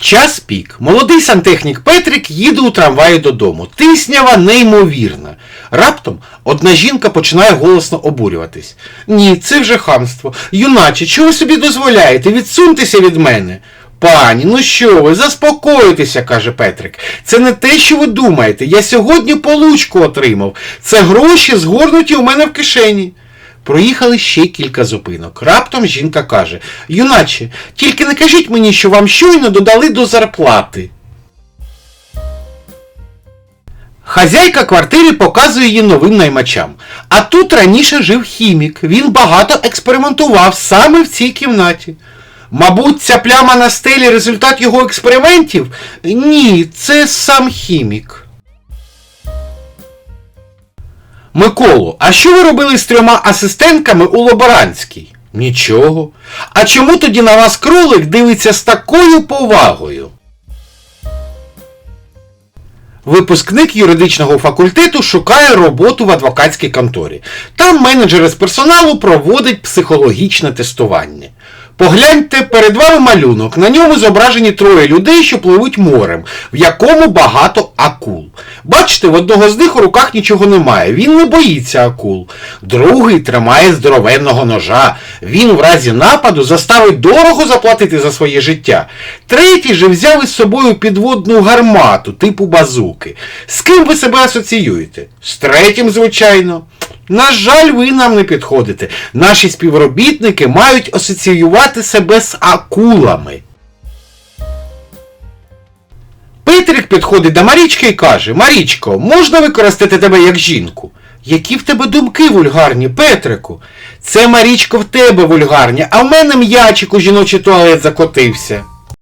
Час пік. Молодий сантехнік Петрик їде у трамваї додому. Тиснява неймовірна. Раптом одна жінка починає голосно обурюватись. Ні, це вже хамство. Юначе, чого ви собі дозволяєте? Відсуньтеся від мене. Пані, ну що ви, заспокойтеся, каже Петрик. Це не те, що ви думаєте. Я сьогодні получку отримав. Це гроші згорнуті у мене в кишені. Проїхали ще кілька зупинок. Раптом жінка каже: Юначе, тільки не кажіть мені, що вам щойно додали до зарплати. Хазяйка квартири показує її новим наймачам. А тут раніше жив хімік. Він багато експериментував саме в цій кімнаті. Мабуть, ця пляма на стелі результат його експериментів? Ні, це сам хімік. Миколу, а що ви робили з трьома асистентками у лаборантській? Нічого. А чому тоді на вас кролик дивиться з такою повагою? Випускник юридичного факультету шукає роботу в адвокатській конторі. Там менеджер з персоналу проводить психологічне тестування. Погляньте, перед вами малюнок. На ньому зображені троє людей, що пливуть морем, в якому багато акул. Бачите, в одного з них у руках нічого немає. Він не боїться акул. Другий тримає здоровенного ножа. Він в разі нападу заставить дорого заплатити за своє життя. Третій же взяв із собою підводну гармату типу базуки. З ким ви себе асоціюєте? З третім, звичайно. На жаль, ви нам не підходите. Наші співробітники мають асоціювати себе з акулами. Підходить до Марічки і каже: Марічко, можна використати тебе як жінку? Які в тебе думки вульгарні, Петрику? Це Марічко в тебе вульгарні, а в мене м'ячик у жіночий туалет закотився.